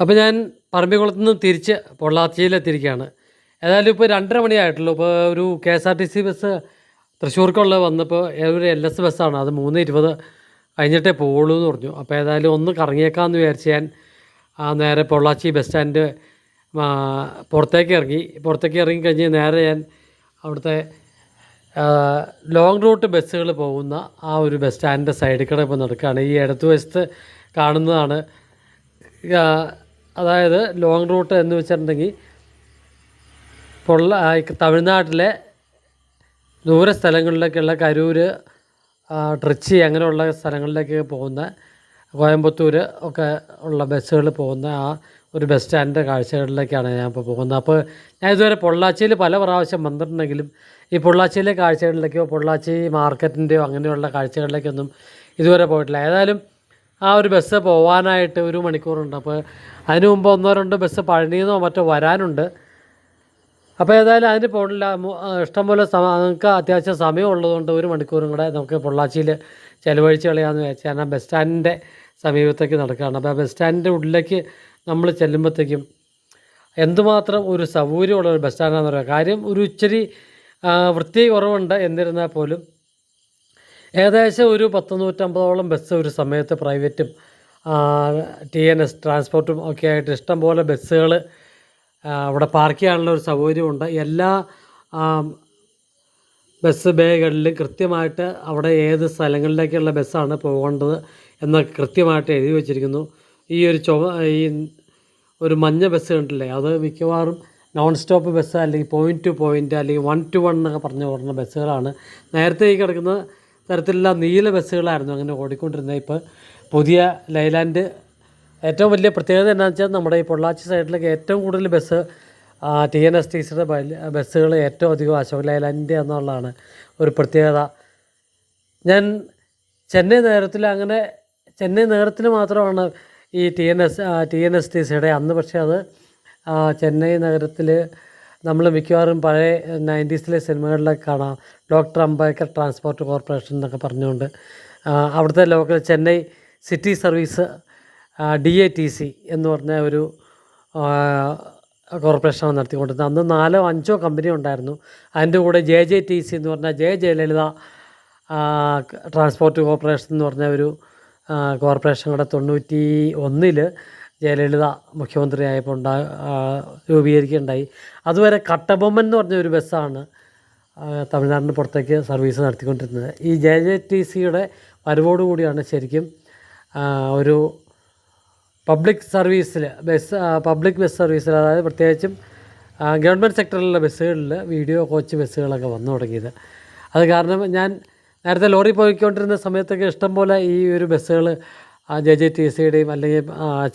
അപ്പോൾ ഞാൻ പറമ്പിക്കുളത്ത് നിന്ന് തിരിച്ച് പൊള്ളാച്ചിയിലെത്തിയിരിക്കുകയാണ്. ഏതായാലും ഇപ്പോൾ രണ്ടര മണിയായിട്ടുള്ളൂ. ഇപ്പോൾ ഒരു K S R T C bus തൃശ്ശൂർക്കുള്ള വന്നപ്പോൾ ഒരു എൽ എസ് ബസ്സാണ്. അത് മൂന്ന് ഇരുപത് കഴിഞ്ഞിട്ടേ പോവുള്ളൂ എന്ന് പറഞ്ഞു. അപ്പോൾ ഏതായാലും ഒന്ന് കറങ്ങിയേക്കാമെന്ന് വിചാരിച്ച് ഞാൻ ആ നേരെ പൊള്ളാച്ചി ബസ് സ്റ്റാൻഡ് പുറത്തേക്ക് ഇറങ്ങി. പുറത്തേക്ക് ഇറങ്ങി കഴിഞ്ഞ് നേരെ ഞാൻ അവിടുത്തെ ലോങ് റൂട്ട് ബസ്സുകൾ പോകുന്ന ആ ഒരു ബസ് സ്റ്റാൻഡിന്റെ സൈഡിൽ കൂടെ ഇപ്പോൾ നടക്കുകയാണ്. ഈ ഇടത്തു വശത്ത് കാണുന്നതാണ് അതായത് ലോങ് റൂട്ട് എന്ന് വെച്ചിട്ടുണ്ടെങ്കിൽ പൊള്ള തമിഴ്നാട്ടിലെ ദൂര സ്ഥലങ്ങളിലേക്കുള്ള കരൂർ ട്രിച്ചി അങ്ങനെയുള്ള സ്ഥലങ്ങളിലേക്ക് പോകുന്ന കോയമ്പത്തൂർ ഒക്കെ ഉള്ള ബസ്സുകൾ പോകുന്ന ആ ഒരു ബസ് സ്റ്റാൻഡിന്റെ കാഴ്ചകളിലേക്കാണ് ഞാൻ ഇപ്പോൾ പോകുന്നത്. അപ്പോൾ ഞാൻ ഇതുവരെ പൊള്ളാച്ചിയിൽ പല പ്രാവശ്യം വന്നിട്ടുണ്ടെങ്കിലും ഈ പൊള്ളാച്ചിയിലെ കാഴ്ചകളിലേക്കോ പൊള്ളാച്ചി മാർക്കറ്റിന്റെയോ അങ്ങനെയുള്ള കാഴ്ചകളിലേക്കൊന്നും ഇതുവരെ പോയിട്ടില്ല. ഏതായാലും ആ ഒരു ബസ് പോകാനായിട്ട് ഒരു മണിക്കൂറുണ്ട്. അപ്പോൾ അതിന് മുമ്പ് ഒന്നോ രണ്ടോ ബസ് പഴനിയിൽ നിന്നോ മറ്റോ വരാനുണ്ട്. അപ്പോൾ ഏതായാലും അതിന് ആ, ഇഷ്ടംപോലെ സമ അത്യാവശ്യം സമയം ഉള്ളതുകൊണ്ട് ഒരു മണിക്കൂറും കൂടെ നമുക്ക് പൊള്ളാച്ചിയിൽ ചിലവഴിച്ച് കളയാമെന്ന് വെച്ചാൽ കാരണം ബസ് സ്റ്റാൻഡിന്റെ സമീപത്തേക്ക് നടക്കുകയാണ്. അപ്പോൾ ആ ബസ് സ്റ്റാൻഡിന്റെ ഉള്ളിലേക്ക് നമ്മൾ ചെല്ലുമ്പോഴത്തേക്കും എന്തുമാത്രം ഒരു സൗകര്യമുള്ള ഒരു ബസ് സ്റ്റാൻഡാണെന്ന് പറയുക കാര്യം ഒരു ഇച്ചിരി വൃത്തി കുറവുണ്ട് എന്നിരുന്നാൽ പോലും ഏകദേശം ഒരു പത്ത് നൂറ്റമ്പതോളം ബസ് ഒരു സമയത്ത് പ്രൈവറ്റും ടി എൻ എസ് ട്രാൻസ്പോർട്ടും ഒക്കെ ആയിട്ട് ഇഷ്ടംപോലെ ബസ്സുകൾ അവിടെ പാർക്ക് ചെയ്യാനുള്ള ഒരു സൗകര്യമുണ്ട് എല്ലാ ബസ് ബേകളിലും കൃത്യമായിട്ട് അവിടെ ഏത് സ്ഥലങ്ങളിലേക്കുള്ള ബസ്സാണ് പോകേണ്ടത് എന്നൊക്കെ കൃത്യമായിട്ട് എഴുതി വച്ചിരിക്കുന്നു. ഈ ഒരു ചുവ ഈ ഒരു മഞ്ഞ ബസ് കണ്ടില്ലേ? അത് മിക്കവാറും നോൺ സ്റ്റോപ്പ് ബസ് അല്ലെങ്കിൽ പോയിന്റ് ടു പോയിന്റ് അല്ലെങ്കിൽ വൺ ടു വൺ എന്നൊക്കെ പറഞ്ഞ് ഓടുന്ന ബസ്സുകളാണ് നേരത്തെ ഈ കിടക്കുന്ന തരത്തിലുള്ള നീല ബസ്സുകളായിരുന്നു അങ്ങനെ ഓടിക്കൊണ്ടിരുന്നത്. ഇപ്പോൾ പുതിയ ലൈലാൻഡ് ഏറ്റവും വലിയ പ്രത്യേകത എന്താണെന്ന് വെച്ചാൽ നമ്മുടെ ഈ പൊള്ളാച്ചി സൈഡിലേക്ക് ഏറ്റവും കൂടുതൽ bus T N S T സിയുടെ ബസ്സുകൾ ഏറ്റവും അധികം അശോക് ലൈലാൻഡിന്റെ എന്നുള്ളതാണ് ഒരു പ്രത്യേകത. ഞാൻ ചെന്നൈ നഗരത്തിൽ അങ്ങനെ ചെന്നൈ നഗരത്തിൽ മാത്രമാണ് ഈ T N S T N S T സിയുടെ അന്ന് പക്ഷേ അത് ചെന്നൈ നഗരത്തിൽ നമ്മൾ മിക്കവാറും പഴയ നയന്റീസിലെ സിനിമകളിലൊക്കെ കാണാം. ഡോക്ടർ അംബേദ്കർ ട്രാൻസ്പോർട്ട് കോർപ്പറേഷൻ എന്നൊക്കെ പറഞ്ഞുകൊണ്ട്. അവിടുത്തെ local Chennai city service D A T C എന്ന് പറഞ്ഞ ഒരു കോർപ്പറേഷനാണ് നടത്തിക്കൊണ്ടിരുന്നത്. അന്ന് നാലോ അഞ്ചോ കമ്പനി ഉണ്ടായിരുന്നു. അതിന്റെ കൂടെ ജെ ജെ ടി സി എന്ന് പറഞ്ഞാൽ ജെ ജയലളിത ട്രാൻസ്പോർട്ട് കോർപ്പറേഷൻ എന്ന് പറഞ്ഞ ഒരു കോർപ്പറേഷൻ കൂടെ തൊണ്ണൂറ്റി ഒന്നിൽ ജയലളിത മുഖ്യമന്ത്രിയായപ്പോൾ ഉണ്ടാ രൂപീകരിക്കുകയുണ്ടായി. അതുവരെ കട്ടബൊമ്മൻ എന്ന് പറഞ്ഞ ഒരു ബസ്സാണ് തമിഴ്നാടിന് പുറത്തേക്ക് സർവീസ് നടത്തിക്കൊണ്ടിരുന്നത്. ഈ ജെ ജെ ടി സിയുടെ വരവോടുകൂടിയാണ് ശരിക്കും ഒരു പബ്ലിക് സർവീസിൽ ബസ് പബ്ലിക് ബസ് സർവീസിൽ അതായത് പ്രത്യേകിച്ചും ഗവൺമെന്റ് സെക്ടറിലുള്ള ബസ്സുകളിൽ വീഡിയോ കോച്ച് ബസ്സുകളൊക്കെ വന്നു തുടങ്ങിയത്. അത് കാരണം ഞാൻ നേരത്തെ ലോറി പോയിക്കൊണ്ടിരുന്ന സമയത്തൊക്കെ ഇഷ്ടംപോലെ ഈ ഒരു ബസ്സുകൾ ജെ ജെ ടി സിയുടെയും അല്ലെങ്കിൽ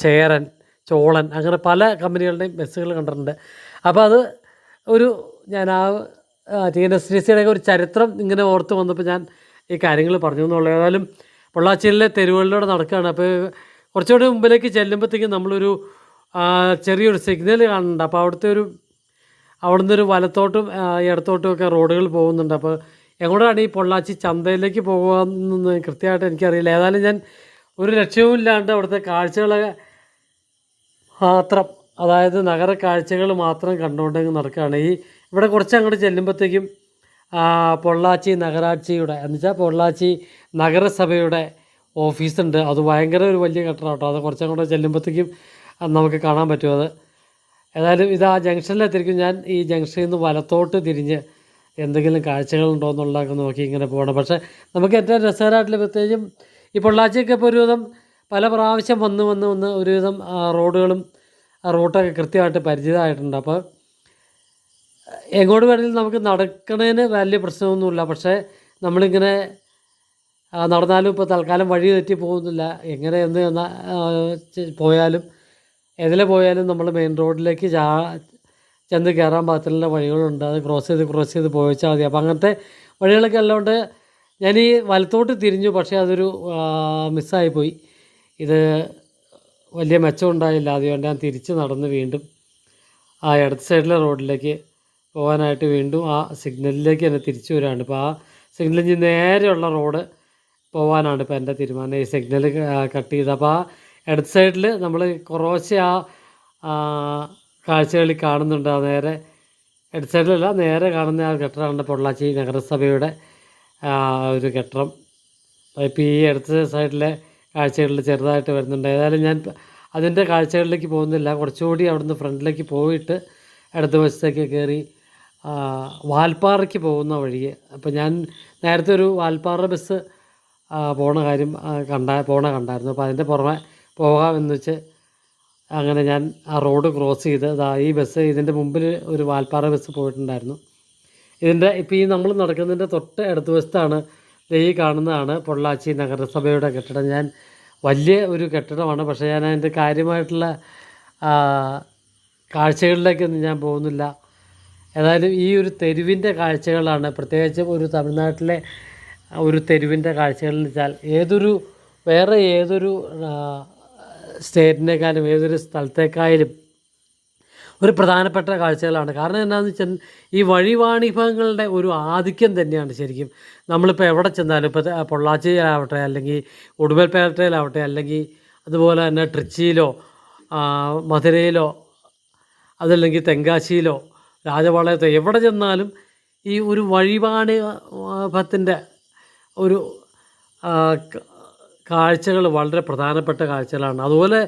ചേരൻ ചോളൻ അങ്ങനെ പല കമ്പനികളുടെയും ബസ്സുകൾ കണ്ടിട്ടുണ്ട്. അപ്പോൾ അത് ഒരു ഞാൻ ആ ടി എൻ എസ് ടി സിയുടെ ഒരു ചരിത്രം ഇങ്ങനെ ഓർത്ത് വന്നപ്പോൾ ഞാൻ ഈ കാര്യങ്ങൾ പറഞ്ഞു എന്നുള്ളത് ഏതായാലും പൊള്ളാച്ചിയിലെ തെരുവുകളിലൂടെ നടക്കുകയാണ്. അപ്പോൾ കുറച്ചുകൂടി മുമ്പിലേക്ക് ചെല്ലുമ്പോഴത്തേക്കും നമ്മളൊരു ചെറിയൊരു സിഗ്നൽ കാണുന്നുണ്ട്. അപ്പോൾ അവിടുത്തെ ഒരു അവിടുന്ന് ഒരു വലത്തോട്ടും ഇടത്തോട്ടും ഒക്കെ റോഡുകൾ പോകുന്നുണ്ട്. അപ്പോൾ എങ്ങോട്ടാണ് ഈ പൊള്ളാച്ചി ചന്തയിലേക്ക് പോകുക എന്നൊന്നും കൃത്യമായിട്ട് എനിക്കറിയില്ല. ഏതായാലും ഞാൻ ഒരു ലക്ഷ്യവും ഇല്ലാണ്ട് അവിടുത്തെ കാഴ്ചകളൊക്കെ മാത്രം അതായത് നഗര കാഴ്ചകൾ മാത്രം കണ്ടുകൊണ്ട് ഇങ്ങ് നടക്കുകയാണ്. ഈ ഇവിടെ കുറച്ച് അങ്ങോട്ട് ചെല്ലുമ്പോഴത്തേക്കും പൊള്ളാച്ചി നഗരാட்சிയുടെ എന്നുവെച്ചാൽ പൊള്ളാച്ചി നഗരസഭയുടെ ഓഫീസുണ്ട്. അത് ഭയങ്കര ഒരു വലിയ കെട്ടിടം കേട്ടോ. അത് കുറച്ചങ്ങോട്ട് ചെല്ലുമ്പോഴത്തേക്കും നമുക്ക് കാണാൻ പറ്റും അത്. ഏതായാലും ഇത് ആ ജംഗ്ഷനിലെത്തിരിക്കും ഞാൻ ഈ ജംഗ്ഷനിൽ നിന്ന് വലത്തോട്ട് തിരിഞ്ഞ് എന്തെങ്കിലും കാഴ്ചകളുണ്ടോ എന്നുള്ളതൊക്കെ നോക്കി ഇങ്ങനെ പോകണം. പക്ഷേ നമുക്ക് ഏറ്റവും രസകരമായിട്ടുള്ള പ്രത്യേകിച്ചും ഈ പൊള്ളാച്ചിയൊക്കെ ഇപ്പോൾ ഒരുവിധം പല പ്രാവശ്യം വന്ന് വന്ന് വന്ന് ഒരുവിധം റോഡുകളും റൂട്ടൊക്കെ കൃത്യമായിട്ട് പരിചിതമായിട്ടുണ്ട്. അപ്പോൾ എങ്ങോട്ട് വേണമെങ്കിലും നമുക്ക് നടക്കണതിന് വലിയ പ്രശ്നമൊന്നുമില്ല. പക്ഷേ നമ്മളിങ്ങനെ നടന്നാലും ഇപ്പോൾ തൽക്കാലം വഴി തെറ്റി പോകുന്നില്ല. എങ്ങനെ എന്നാ- പോയാലും എതിലെ പോയാലും നമ്മൾ മെയിൻ റോഡിലേക്ക് ചാ ചെന്ന് കയറാൻ പാകത്തിലുള്ള വഴികളുണ്ട്. അത് ക്രോസ് ചെയ്ത് ക്രോസ് ചെയ്ത് പോയിച്ചാൽ മതി. അപ്പോൾ അങ്ങനത്തെ വഴികളൊക്കെ ഉള്ളതുകൊണ്ട് ഞാൻ ഈ വലത്തോട്ട് തിരിഞ്ഞു പക്ഷേ അതൊരു മിസ്സായിപ്പോയി. ഇത് വലിയ മെച്ചമുണ്ടായില്ല അതുകൊണ്ട് ഞാൻ തിരിച്ച് നടന്ന് വീണ്ടും ആ ഇടത്ത് സൈഡിലെ റോഡിലേക്ക് പോകാനായിട്ട് വീണ്ടും ആ സിഗ്നലിലേക്ക് തന്നെ തിരിച്ചു വരികയാണ് ഇപ്പോൾ ആ സിഗ്നലിൽ നിന്ന് നേരെയുള്ള റോഡ് പോകാനാണ് ഇപ്പോൾ എന്റെ തീരുമാനം. ഈ സിഗ്നൽ കട്ട് ചെയ്ത്. അപ്പോൾ ആ ഇടത്ത് സൈഡിൽ നമ്മൾ കുറേശ്ശെ ആ കാഴ്ചകളിൽ കാണുന്നുണ്ട്. ആ നേരെ ഇടത്ത് സൈഡിലല്ല നേരെ കാണുന്ന ആ കെട്ടിടമാണ് പൊള്ളാച്ചി നഗരസഭയുടെ ഒരു കെട്ടിടം. ഇപ്പോൾ ഈ അടുത്ത സൈഡിലെ കാഴ്ചകളിൽ ചെറുതായിട്ട് വരുന്നുണ്ട്. ഏതായാലും ഞാൻ അതിന്റെ കാഴ്ചകളിലേക്ക് പോകുന്നില്ല. കുറച്ചുകൂടി അവിടുന്ന് ഫ്രണ്ടിലേക്ക് പോയിട്ട് ഇടത് വശത്തേക്ക് കയറി വാൽപ്പാറയ്ക്ക് പോകുന്ന വഴി അപ്പോൾ ഞാൻ നേരത്തെ ഒരു വാൽപ്പാറ ബസ് പോണ കാര്യം കണ്ട പോണ കണ്ടായിരുന്നു. അപ്പോൾ അതിന്റെ പുറമെ പോകാമെന്ന് വെച്ച് അങ്ങനെ ഞാൻ ആ റോഡ് ക്രോസ് ചെയ്ത് ഈ ബസ് ഇതിന്റെ മുമ്പിൽ ഒരു വാൽപ്പാറ ബസ് പോയിട്ടുണ്ടായിരുന്നു. ഇതിന്റെ ഇപ്പോൾ ഈ നമ്മൾ നടക്കുന്നതിന്റെ തൊട്ട് അടുത്ത വശത്താണ് ഈ കാണുന്നതാണ് പൊള്ളാച്ചി നഗരസഭയുടെ കെട്ടിടം. ഞാൻ വലിയ ഒരു കെട്ടിടമാണ്. പക്ഷേ ഞാൻ അതിന്റെ കാര്യമായിട്ടുള്ള കാഴ്ചകളിലേക്കൊന്നും ഞാൻ പോകുന്നില്ല. ഏതായാലും ഈ ഒരു തെരുവിന്റെ കാഴ്ചകളാണ്. പ്രത്യേകിച്ചും ഒരു തമിഴ്നാട്ടിലെ ഒരു തെരുവിന്റെ കാഴ്ചകൾ എന്ന് വെച്ചാൽ ഏതൊരു വേറെ ഏതൊരു സ്റ്റേറ്റിനേക്കാളും ഏതൊരു സ്ഥലത്തേക്കായാലും ഒരു പ്രധാനപ്പെട്ട കാഴ്ചകളാണ്. കാരണം എന്താണെന്ന് വെച്ചാൽ ഈ വഴിവാണിഭങ്ങളുടെ ഒരു ആധിക്യം തന്നെയാണ് ശരിക്കും. നമ്മളിപ്പോൾ എവിടെ ചെന്നാലും ഇപ്പോൾ പൊള്ളാച്ചിയിലാവട്ടെ അല്ലെങ്കിൽ ഉടുമ്പൽപേട്ടയിലാവട്ടെ അല്ലെങ്കിൽ അതുപോലെ തന്നെ ട്രിച്ചിയിലോ മധുരയിലോ അതല്ലെങ്കിൽ തെങ്കാശിയിലോ രാജപാളയത്തോ എവിടെ ചെന്നാലും ഈ ഒരു വഴിവാണിഭത്തിന്റെ ഒരു കാഴ്ചകൾ വളരെ പ്രധാനപ്പെട്ട കാഴ്ചകളാണ്. അതുപോലെ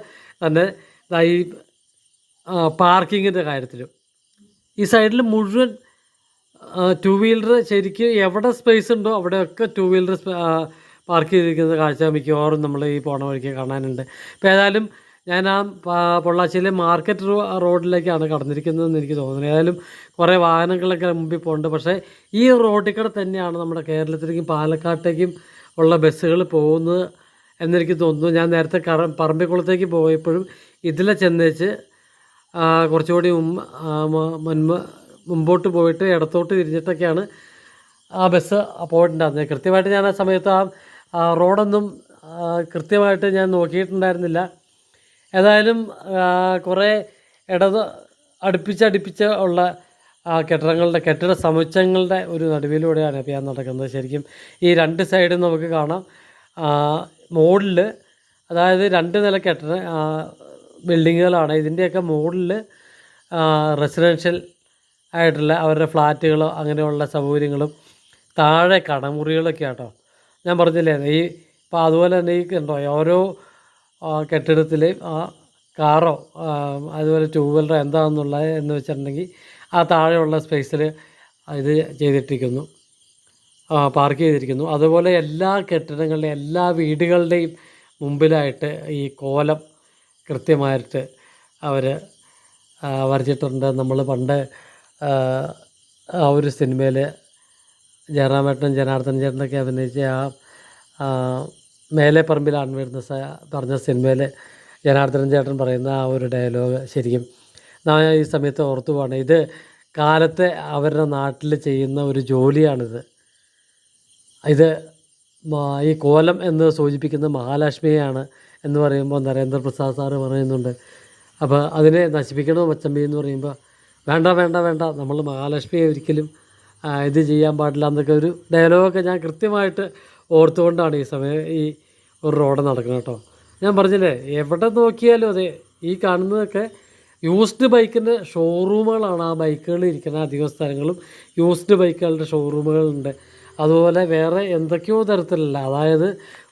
തന്നെ ഈ പാർക്കിങ്ങിന്റെ കാര്യത്തിലും. ഈ സൈഡിൽ മുഴുവൻ ടു വീലർ ശരിക്കും എവിടെ സ്പേസ് ഉണ്ടോ അവിടെയൊക്കെ ടു വീലർ പാർക്ക് ചെയ്തിരിക്കുന്ന കാഴ്ച മിക്കവാറും നമ്മൾ ഈ പോണ വഴിക്ക് കാണാനുണ്ട്. ഇപ്പോൾ ഏതായാലും ഞാൻ ആ പൊള്ളാച്ചിയിലെ മാർക്കറ്റ് റോഡിലേക്കാണ് കടന്നിരിക്കുന്നതെന്ന് എനിക്ക് തോന്നുന്നു. ഏതായാലും കുറേ വാഹനങ്ങളൊക്കെ മുമ്പിൽ പോകുന്നുണ്ട് പക്ഷേ ഈ റോഡിൽ കൂടെ തന്നെയാണ് നമ്മുടെ കേരളത്തിലേക്കും പാലക്കാട്ടേക്കും ഉള്ള ബസ്സുകൾ പോകുന്നത് എന്നെനിക്ക് തോന്നുന്നു. ഞാൻ നേരത്തെ കറ പറമ്പിക്കുളത്തേക്ക് പോയപ്പോഴും ഇതിലെ ചെന്നേച്ച് കുറച്ചുകൂടി മുൻപ് മുമ്പോട്ട് പോയിട്ട് ഇടത്തോട്ട് തിരിഞ്ഞിട്ടൊക്കെയാണ് ആ ബസ് പോയിട്ടുണ്ടായിരുന്നത്. കൃത്യമായിട്ട് ഞാൻ ആ സമയത്ത് ആ റോഡൊന്നും കൃത്യമായിട്ട് ഞാൻ നോക്കിയിട്ടുണ്ടായിരുന്നില്ല. ഏതായാലും കുറേ ഇടത് അടുപ്പിച്ചടുപ്പിച്ച് ഉള്ള കെട്ടിടങ്ങളുടെ കെട്ടിട സമുച്ചയങ്ങളുടെ ഒരു നടുവിലൂടെയാണ് ഇപ്പോൾ ഞാൻ നടക്കുന്നത്. ശരിക്കും ഈ രണ്ട് സൈഡും നമുക്ക് കാണാം. മോഡിൽ അതായത് രണ്ട് നില കെട്ടിട ബിൽഡിങ്ങുകളാണ്. ഇതിന്റെയൊക്കെ മുകളിൽ റെസിഡൻഷ്യൽ ആയിട്ടുള്ള അവരുടെ ഫ്ലാറ്റുകളോ അങ്ങനെയുള്ള സൗകര്യങ്ങളും താഴെ കടമുറികളൊക്കെ ആട്ടോ ഞാൻ പറഞ്ഞില്ലേ ഈ ഇപ്പോൾ അതുപോലെ തന്നെ ഈ കണ്ടോ ഓരോ കെട്ടിടത്തിലെയും ആ കാറോ അതുപോലെ ടൂ വീലറോ എന്താണെന്നുള്ളത് എന്ന് വെച്ചിട്ടുണ്ടെങ്കിൽ ആ താഴെയുള്ള സ്പേസിൽ ഇത് ചെയ്തിട്ടിരിക്കുന്നു. പാർക്ക് ചെയ്തിരിക്കുന്നു. അതുപോലെ എല്ലാ കെട്ടിടങ്ങളുടെയും എല്ലാ വീടുകളുടെയും മുമ്പിലായിട്ട് ഈ കോലം കൃത്യമായിട്ട് അവർ വരച്ചിട്ടുണ്ട് നമ്മൾ പണ്ട് ആ, ഒരു സിനിമയിൽ ജയറാമേട്ടനും ജനാർദ്ദൻ ചേട്ടനൊക്കെ അഭിനയിച്ച ആ മേലെ വരുന്ന സ പറഞ്ഞ സിനിമയിൽ ജനാർദ്ദനൻ ചേട്ടൻ പറയുന്ന ആ ഒരു ഡയലോഗ് ശരിക്കും നാം ഈ സമയത്ത് ഓർത്തു പോവാണ് ഇത് കാലത്തെ അവരുടെ നാട്ടിൽ ചെയ്യുന്ന ഒരു ജോലിയാണിത്. ഇത് ഈ കോലം എന്ന് സൂചിപ്പിക്കുന്ന മഹാലക്ഷ്മിയാണ് എന്ന് പറയുമ്പോൾ നരേന്ദ്രപ്രസാദ് സാറ് പറയുന്നുണ്ട്. അപ്പോൾ അതിനെ നശിപ്പിക്കണോ മച്ചമ്പി എന്ന് പറയുമ്പോൾ വേണ്ട വേണ്ട വേണ്ട നമ്മൾ മഹാലക്ഷ്മിയെ ഒരിക്കലും ഇത് ചെയ്യാൻ പാടില്ല എന്നൊക്കെ ഒരു ഡയലോഗൊക്കെ ഞാൻ കൃത്യമായിട്ട് ഓർത്തുകൊണ്ടാണ് ഈ സമയം ഈ ഒരു റോഡ് നടക്കുന്നത് കേട്ടോ. ഞാൻ പറഞ്ഞില്ലേ എവിടെ നോക്കിയാലും അതെ ഈ കാണുന്നതൊക്കെ യൂസ്ഡ് ബൈക്കിന്റെ ഷോറൂമുകളാണ് ആ ബൈക്കുകൾ ഇരിക്കുന്ന അധികം സ്ഥലങ്ങളും യൂസ്ഡ് ബൈക്കുകളുടെ ഷോറൂമുകളുണ്ട് അതുപോലെ വേറെ എന്തൊക്കെയോ തരത്തിലുള്ള അതായത്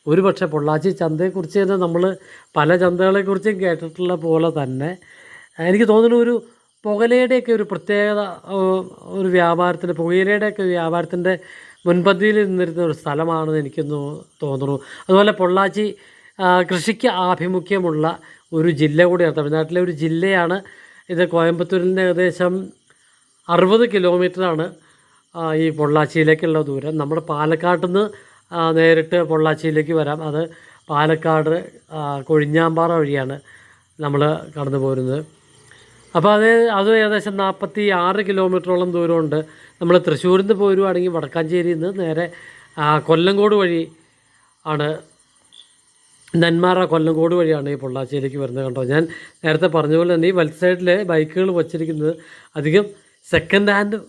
ഒരു പക്ഷേ പൊള്ളാച്ചി ചന്തയെക്കുറിച്ച് തന്നെ നമ്മൾ പല ചന്തകളെക്കുറിച്ചും കേട്ടിട്ടുള്ള പോലെ തന്നെ എനിക്ക് തോന്നുന്നു ഒരു പുകലയുടെയൊക്കെ ഒരു പ്രത്യേകത ഒരു വ്യാപാരത്തിന്റെ പുകയിലയുടെയൊക്കെ വ്യാപാരത്തിന്റെ മുൻപന്തിയിൽ നിന്നിരുന്ന ഒരു സ്ഥലമാണെന്ന് എനിക്കൊന്ന് തോന്നുന്നു. അതുപോലെ പൊള്ളാച്ചി കൃഷിക്ക് ആഭിമുഖ്യമുള്ള ഒരു ജില്ല കൂടിയാണ്. തമിഴ്നാട്ടിലെ ഒരു ജില്ലയാണ് ഇത്. കോയമ്പത്തൂരിൽ നിന്ന് ഏകദേശം അറുപത് കിലോമീറ്ററാണ് ഈ പൊള്ളാച്ചിയിലേക്കുള്ള ദൂരം. നമ്മൾ പാലക്കാട്ടിൽ നിന്ന് നേരിട്ട് പൊള്ളാച്ചിയിലേക്ക് വരാം. അത് പാലക്കാട് കൊഴിഞ്ഞാമ്പാറ വഴിയാണ് നമ്മൾ കടന്നു പോരുന്നത്. അപ്പോൾ അത് അത് ഏകദേശം നാൽപ്പത്തി ആറ് കിലോമീറ്ററോളം ദൂരമുണ്ട്. നമ്മൾ തൃശ്ശൂരിൽ നിന്ന് പോരുവാണെങ്കിൽ വടക്കാഞ്ചേരിയിൽ നിന്ന് നേരെ കൊല്ലങ്കോട് വഴി ആണ്. നെന്മാറ കൊല്ലങ്കോട് വഴിയാണ് ഈ പൊള്ളാച്ചിയിലേക്ക് വരുന്നത് കണ്ടോ? ഞാൻ നേരത്തെ പറഞ്ഞ പോലെ തന്നെ ഈ വലത്ത് സൈഡിൽ ബൈക്കുകൾ വച്ചിരിക്കുന്നത് അധികം സെക്കൻഡ് ഹാൻഡ്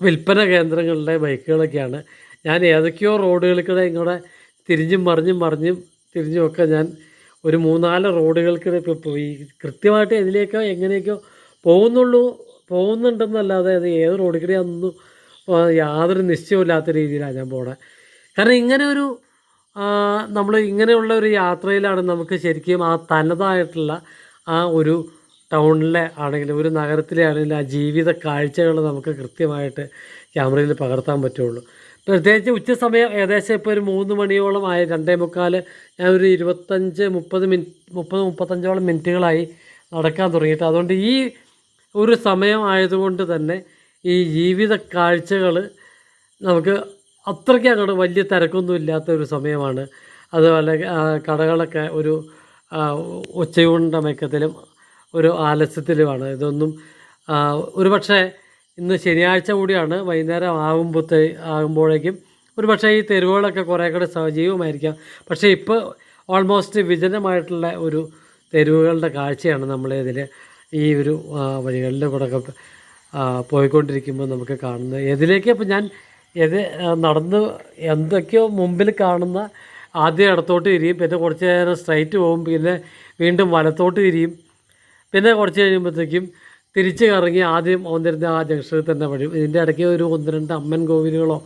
വിൽപ്പന കേന്ദ്രങ്ങളുടെ ബൈക്കുകളൊക്കെയാണ്. ഞാൻ ഏതൊക്കെയോ റോഡുകൾക്കിടെ ഇങ്ങോട്ട് തിരിഞ്ഞും മറിഞ്ഞും മറിഞ്ഞും തിരിഞ്ഞുമൊക്കെ ഞാൻ ഒരു മൂന്നാൽ റോഡുകൾക്കിടെ ഇപ്പോൾ പോയി. കൃത്യമായിട്ട് ഇതിലേക്കോ എങ്ങനെയൊക്കെയോ പോകുന്നുള്ളൂ പോകുന്നുണ്ടെന്നല്ലാതെ അത് ഏത് ആ, യാതൊരു നിശ്ചയമില്ലാത്ത രീതിയിലാണ് ഞാൻ പോണത് കാരണം ഇങ്ങനെ ഒരു നമ്മൾ ഇങ്ങനെയുള്ള ഒരു യാത്രയിലാണ് നമുക്ക് ശരിക്കും ആ തനതായിട്ടുള്ള ആ ഒരു ടൗണിലെ ആണെങ്കിലും ഒരു നഗരത്തിലെ ആണെങ്കിലും ആ ജീവിത കാഴ്ചകൾ നമുക്ക് കൃത്യമായിട്ട് ക്യാമറയിൽ പകർത്താൻ പറ്റുള്ളൂ. പ്രത്യേകിച്ച് ഉച്ചസമയം ഏകദേശം ഇപ്പോൾ ഒരു മൂന്ന് മണിയോളം ആയി. രണ്ടേ മുക്കാൽ ഞാൻ ഒരു ഇരുപത്തഞ്ച് മുപ്പത് മിനിറ്റ് മുപ്പത് മുപ്പത്തഞ്ചോളം മിനിറ്റുകളായി നടക്കാൻ തുടങ്ങിയിട്ട്. അതുകൊണ്ട് ഈ ഒരു സമയം ആയതുകൊണ്ട് തന്നെ ഈ ജീവിത കാഴ്ചകൾ നമുക്ക് അത്രയ്ക്ക് അങ്ങോട്ട് വലിയ തിരക്കൊന്നും ഇല്ലാത്ത ഒരു സമയമാണ്. അതുപോലെ കടകളൊക്കെ ഒരു ഉച്ചയൂണിന്റെ മയക്കത്തിലും ഒരു ആലസ്യത്തിലുമാണ്. ഇതൊന്നും ഒരു പക്ഷേ ഇന്ന് ശനിയാഴ്ച കൂടിയാണ് വൈകുന്നേരം ആകുമ്പോഴത്തേ ആകുമ്പോഴേക്കും ഒരു പക്ഷേ ഈ തെരുവുകളൊക്കെ കുറേ കൂടെ സജീവമായിരിക്കാം. പക്ഷേ ഇപ്പോൾ ഓൾമോസ്റ്റ് വിജനമായിട്ടുള്ള ഒരു തെരുവുകളുടെ കാഴ്ചയാണ് നമ്മളിതിൽ ഈ ഒരു വഴികളിൽ കൂടെ പോയിക്കൊണ്ടിരിക്കുമ്പോൾ നമുക്ക് കാണുന്നത്. ഏതിലേക്ക് ഇപ്പം ഞാൻ ഏത് നടന്ന് എന്തൊക്കെയോ മുമ്പിൽ കാണുന്ന ആദ്യം ഇടത്തോട്ട് തിരിയും പിന്നെ കുറച്ച് നേരം സ്ട്രൈറ്റ് പോകും പിന്നെ വീണ്ടും വലത്തോട്ട് തിരിയും പിന്നെ കുറച്ച് കഴിയുമ്പോഴത്തേക്കും തിരിച്ച് കറങ്ങി ആദ്യം വന്നിരുന്ന ആ ജംഗ്ഷനിൽ തന്നെ വഴി ഇതിന്റെ ഇടയ്ക്ക് ഒരു ഒന്ന് രണ്ട് അമ്മൻ കോവിലുകളോ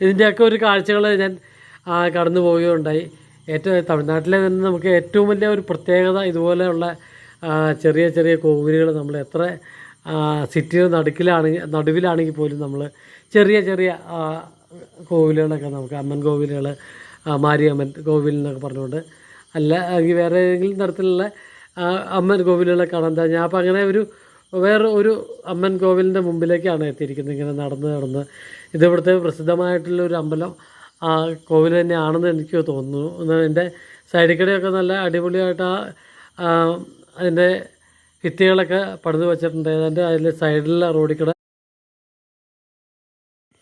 ഇതിന്റെയൊക്കെ ഒരു കാഴ്ചകൾ ഞാൻ കടന്നു പോവുകയുണ്ടായി. ഏറ്റവും തമിഴ്നാട്ടിലെ തന്നെ നമുക്ക് ഏറ്റവും വലിയ ഒരു പ്രത്യേകത ഇതുപോലെയുള്ള ചെറിയ ചെറിയ കോവിലുകൾ നമ്മൾ എത്ര സിറ്റിയുടെ നടുക്കിലാണെങ്കിൽ നടുവിലാണെങ്കിൽ പോലും നമ്മൾ ചെറിയ ചെറിയ കോവിലുകളൊക്കെ നമുക്ക് അമ്മൻ കോവിലുകൾ മാരിയമ്മൻ കോവിൽ എന്നൊക്കെ പറഞ്ഞുകൊണ്ട് അല്ല വേറെ ഏതെങ്കിലും തരത്തിലുള്ള അമ്മൻ കോവിലുകളെ കാണാൻ ഞാൻ അപ്പോൾ അങ്ങനെ ഒരു വേറെ ഒരു അമ്മൻ കോവിലിന്റെ മുമ്പിലേക്കാണ് എത്തിയിരിക്കുന്നത്. ഇങ്ങനെ നടന്ന് നടന്ന് ഇത് ഇവിടുത്തെ പ്രസിദ്ധമായിട്ടുള്ള ഒരു അമ്പലം ആ കോവിൽ തന്നെയാണെന്ന് എനിക്ക് തോന്നുന്നു. എന്റെ അതിന്റെ സൈഡിൽ കൂടെയൊക്കെ നല്ല അടിപൊളിയായിട്ട് ആ അതിന്റെ ഭിത്തികളൊക്കെ പണിത് വെച്ചിട്ടുണ്ട്. അതിന്റെ അതിൽ സൈഡിലുള്ള റോഡിൽ കൂടെ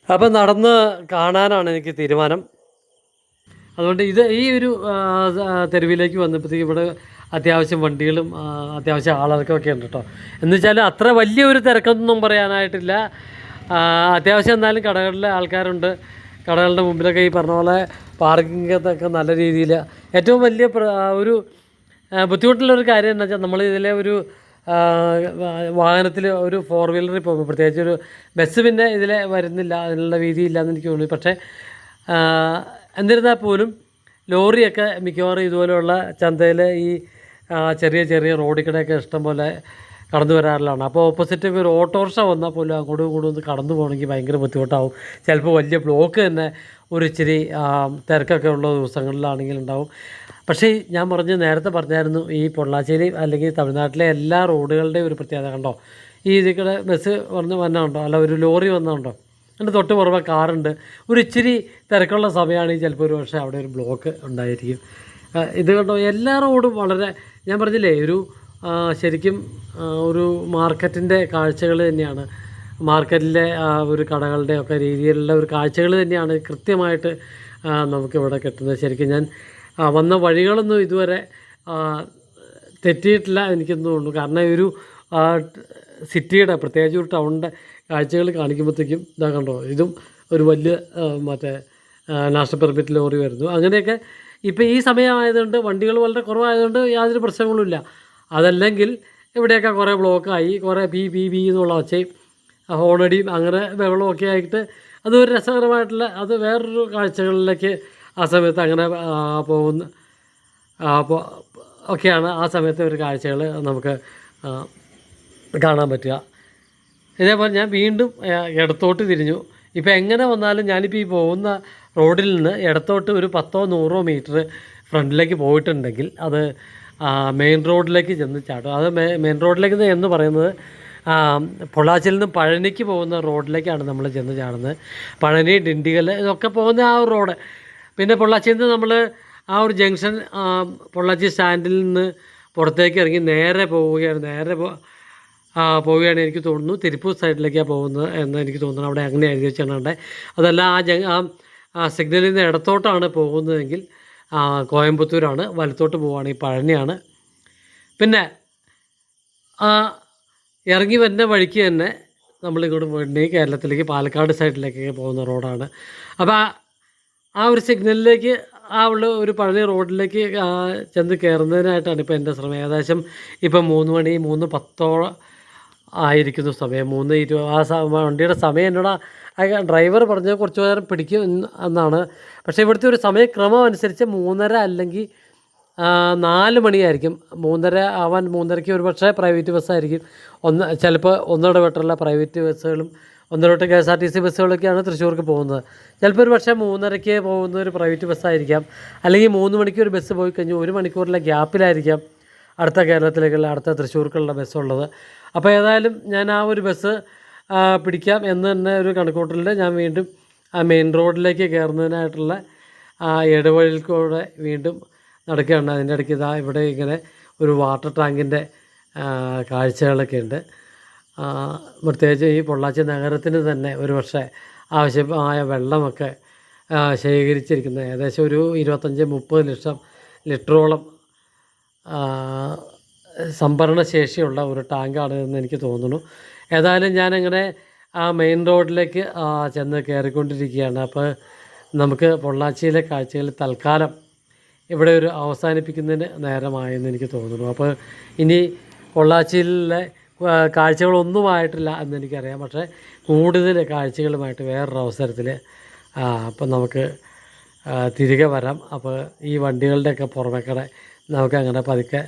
അപ്പം നടന്ന് കാണാനാണ് എനിക്ക് തീരുമാനം. അതുകൊണ്ട് ഇത് ഈ ഒരു തെരുവിലേക്ക് വന്നപ്പോഴത്തേക്ക് ഇവിടെ അത്യാവശ്യം വണ്ടികളും അത്യാവശ്യം ആളുകൾക്കൊക്കെ ഉണ്ട് കേട്ടോ എന്ന് വെച്ചാൽ അത്ര വലിയൊരു തിരക്കൊന്നും പറയാനായിട്ടില്ല. അത്യാവശ്യം എന്നാലും കടകളിലെ ആൾക്കാരുണ്ട്. കടകളുടെ മുമ്പിലൊക്കെ ഈ പറഞ്ഞ പോലെ പാർക്കിങ്ങൊക്കെ നല്ല രീതിയിൽ ഏറ്റവും വലിയ ഒരു ബുദ്ധിമുട്ടുള്ള ഒരു ബുദ്ധിമുട്ടുള്ളൊരു കാര്യം എന്താ വെച്ചാൽ നമ്മൾ ഇതിലെ ഒരു വാഹനത്തിൽ ഒരു ഫോർ വീലറിൽ പോകുമ്പോൾ പ്രത്യേകിച്ച് ഒരു ബസ് പിന്നെ ഇതിൽ വരുന്നില്ല അതിനുള്ള വീതിയില്ല എന്ന് എനിക്ക് തോന്നി പക്ഷേ എന്നിരുന്നാൽ പോലും ലോറിയൊക്കെ മിക്കവാറും ഇതുപോലെയുള്ള ചന്തയിൽ ഈ ചെറിയ ചെറിയ റോഡിൽ ഇഷ്ടം പോലെ കടന്നു വരാറുള്ളതാണ് അപ്പോൾ ഓപ്പോസിറ്റ് ഒരു ഓട്ടോറിക്ഷ വന്നാൽ പോലും അങ്ങോട്ടും ഇങ്ങോട്ടും ഒന്ന് കടന്നു പോകണമെങ്കിൽ ഭയങ്കര ബുദ്ധിമുട്ടാവും. ചിലപ്പോൾ വലിയ ബ്ലോക്ക് തന്നെ ഒരു ഇച്ചിരി തിരക്കൊക്കെ ഉള്ള ദിവസങ്ങളിലാണെങ്കിൽ ഉണ്ടാവും. പക്ഷേ ഞാൻ പറഞ്ഞ് നേരത്തെ പറഞ്ഞായിരുന്നു ഈ പൊള്ളാശ്ശേരി അല്ലെങ്കിൽ തമിഴ്നാട്ടിലെ എല്ലാ റോഡുകളുടെയും ഒരു പ്രത്യേകത കണ്ടോ? ഈ ഇതിക്കടെ കൂടെ ബസ് വന്ന് വന്നുണ്ടോ അല്ല ഒരു ലോറി വന്നുണ്ടോ എന്റെ തൊട്ട് പുറമെ കാറുണ്ട് ഒരു ഇച്ചിരി തിരക്കുള്ള സമയമാണെങ്കിൽ ചിലപ്പോൾ ഒരു പക്ഷേ അവിടെ ഒരു ബ്ലോക്ക് ഉണ്ടായിരിക്കും. ഇത് കണ്ടോ? എല്ലാ റോഡും വളരെ ഞാൻ പറഞ്ഞില്ലേ ഒരു ശരിക്കും ഒരു മാർക്കറ്റിന്റെ കാഴ്ചകൾ തന്നെയാണ്. മാർക്കറ്റിലെ ഒരു കടകളുടെ ഒക്കെ രീതിയിലുള്ള ഒരു കാഴ്ചകൾ തന്നെയാണ് കൃത്യമായിട്ട് നമുക്കിവിടെ കിട്ടുന്നത്. ശരിക്കും ഞാൻ വന്ന വഴികളൊന്നും ഇതുവരെ തെറ്റിയിട്ടില്ല എനിക്കൊന്നും തോന്നുന്നു. കാരണം ഒരു സിറ്റിയുടെ പ്രത്യേകിച്ച് ഒരു ടൗണിന്റെ കാഴ്ചകൾ കാണിക്കുമ്പോഴത്തേക്കും ഇതാ കണ്ടോ ഇതും ഒരു വലിയ മറ്റേ നാഷണൽ പെർമിറ്റ് ലോറി വരുന്നു. അങ്ങനെയൊക്കെ ഇപ്പോൾ ഈ സമയമായതുകൊണ്ട് വണ്ടികൾ വളരെ കുറവായതുകൊണ്ട് യാതൊരു പ്രശ്നങ്ങളുമില്ല. അതല്ലെങ്കിൽ ഇവിടെയൊക്കെ കുറേ ബ്ലോക്കായി കുറേ ബി ബി ബി എന്നുള്ള ഒച്ചയും ഹോണടിയും അങ്ങനെ ബഹളമൊക്കെ ആയിട്ട് അതൊരു രസകരമായിട്ടുള്ള അത് വേറൊരു കാഴ്ചകളിലേക്ക് ആ സമയത്ത് അങ്ങനെ പോകുന്ന അപ്പോൾ ഒക്കെയാണ് ആ സമയത്തെ ഒരു കാഴ്ചകൾ നമുക്ക് കാണാൻ പറ്റുക. ഇതേപോലെ ഞാൻ വീണ്ടും ഇടത്തോട്ട് തിരിഞ്ഞു. ഇപ്പോൾ എങ്ങനെ വന്നാലും ഞാനിപ്പോൾ ഈ പോകുന്ന റോഡിൽ നിന്ന് ഇടത്തോട്ട് ഒരു പത്തോ നൂറോ മീറ്റർ ഫ്രണ്ടിലേക്ക് പോയിട്ടുണ്ടെങ്കിൽ അത് മെയിൻ റോഡിലേക്ക് ചെന്ന് ചാടും. അത് മെയിൻ റോഡിലേക്ക് എന്ന് പറയുന്നത് പൊള്ളാച്ചിൽ നിന്ന് പഴനിക്ക് പോകുന്ന റോഡിലേക്കാണ് നമ്മൾ ചെന്ന് ചാടുന്നത്. പഴനി ഡിണ്ടിഗൽ ഇതൊക്കെ പോകുന്ന ആ ഒരു റോഡ്. പിന്നെ പൊള്ളാച്ചിയിൽ നിന്ന് നമ്മൾ ആ ഒരു ജംഗ്ഷൻ പൊള്ളാച്ചി സ്റ്റാൻഡിൽ നിന്ന് പുറത്തേക്ക് ഇറങ്ങി നേരെ പോവുകയാണ് നേരെ പോ പോവുകയാണ് എനിക്ക് തോന്നുന്നു. തിരുപ്പൂർ സൈഡിലേക്കാണ് പോകുന്നത് എന്ന് എനിക്ക് തോന്നുന്നു. അവിടെ അങ്ങനെ എഴുതി വെച്ചിട്ടുണ്ട് അതല്ല ആ ആ സിഗ്നലിൽ നിന്ന് ഇടത്തോട്ടാണ് പോകുന്നതെങ്കിൽ ആ, കോയമ്പത്തൂരാണ്. വലത്തോട്ട് പോവുകയാണെങ്കിൽ പഴനിയാണ്. പിന്നെ ആ ഇറങ്ങി വരുന്ന വഴിക്ക് തന്നെ നമ്മളിങ്ങോട്ട് പോയിട്ടുണ്ടെങ്കിൽ കേരളത്തിലേക്ക് പാലക്കാട് സൈഡിലേക്കൊക്കെ പോകുന്ന റോഡാണ്. അപ്പോൾ ആ- ആ ഒരു സിഗ്നലിലേക്ക് ആ ഉള്ള ഒരു പഴയ റോഡിലേക്ക് ആ, ചെന്ന് കയറുന്നതിനായിട്ടാണ് ഇപ്പോൾ എന്റെ ശ്രമം. ഏകദേശം ഇപ്പം മൂന്ന് മണി മൂന്ന് പത്തോളം ആയിരിക്കുന്നു സമയം. മൂന്ന് ഇരുപത് ആ വണ്ടിയുടെ സമയം എന്നോട് ഡ്രൈവർ പറഞ്ഞ കുറച്ച് നേരം പിടിക്കും എന്നാണ്. പക്ഷേ ഇവിടുത്തെ ഒരു സമയക്രമം അനുസരിച്ച് മൂന്നര അല്ലെങ്കിൽ നാല് മണിയായിരിക്കും. മൂന്നര ആവാൻ മൂന്നരയ്ക്ക് ഒരു പക്ഷേ പ്രൈവറ്റ് ബസ്സായിരിക്കും. ഒന്ന് ചിലപ്പോൾ ഒന്നിട വിട്ടുള്ള പ്രൈവറ്റ് ബസ്സുകളും ഒന്നിടവിട്ട് K S R T C ബസ്സുകളൊക്കെയാണ് തൃശ്ശൂർക്ക് പോകുന്നത്. ചിലപ്പോൾ ഒരു പക്ഷേ മൂന്നരയ്ക്ക് പോകുന്ന ഒരു പ്രൈവറ്റ് ബസ്സായിരിക്കാം. അല്ലെങ്കിൽ മൂന്ന് മണിക്ക് ഒരു ബസ് പോയി കഴിഞ്ഞ് ഒരു മണിക്കൂറിലെ ഗ്യാപ്പിലായിരിക്കാം. അടുത്ത കേരളത്തിലേക്കുള്ള അടുത്ത തൃശ്ശൂർക്കുള്ള ബസ്സുള്ളത്. അപ്പോൾ ഏതായാലും ഞാൻ ആ ഒരു ബസ് പിടിക്കാം എന്ന് തന്നെ ഒരു കണക്കൂട്ടലിൽ ഞാൻ വീണ്ടും ആ മെയിൻ റോഡിലേക്ക് കയറുന്നതിനായിട്ടുള്ള ആ ഇടവഴിയിൽ കൂടെ വീണ്ടും നടക്കുകയാണ്. അതിന്റെ ഇടയ്ക്ക് ഇതാ ഇവിടെ ഇങ്ങനെ ഒരു വാട്ടർ ടാങ്കിന്റെ കാഴ്ചകളൊക്കെ ഉണ്ട്. പ്രത്യേകിച്ച് ഈ പൊള്ളാച്ചി നഗരത്തിന് തന്നെ ഒരു പക്ഷേ ആവശ്യമായ വെള്ളമൊക്കെ ശേഖരിച്ചിരിക്കുന്നത്. ഏകദേശം ഒരു ഇരുപത്തഞ്ച് മുപ്പത് ലക്ഷം ലിറ്ററോളം സംഭരണ ശേഷിയുള്ള ഒരു ടാങ്കാണ് എന്ന് എനിക്ക് തോന്നുന്നു. ഏതായാലും ഞാനങ്ങനെ ആ മെയിൻ റോഡിലേക്ക് ചെന്ന് കയറിക്കൊണ്ടിരിക്കുകയാണ്. അപ്പോൾ നമുക്ക് പൊള്ളാച്ചിയിലെ കാഴ്ചകൾ തൽക്കാലം ഇവിടെ ഒരു അവസാനിപ്പിക്കുന്നതിന് നേരമായെന്ന് എനിക്ക് തോന്നുന്നു. അപ്പോൾ ഇനി പൊള്ളാച്ചിയിലെ കാഴ്ചകളൊന്നും കാഴ്ചകളൊന്നുമായിട്ടില്ല എന്ന് എനിക്കറിയാം. പക്ഷേ കൂടുതൽ കാഴ്ചകളുമായിട്ട് വേറൊരു അവസരത്തിൽ അപ്പം നമുക്ക് തിരികെ വരാം. അപ്പോൾ ഈ വണ്ടികളുടെയൊക്കെ പുറമേക്കടെ നമുക്ക് അങ്ങനെ പതുക്കെ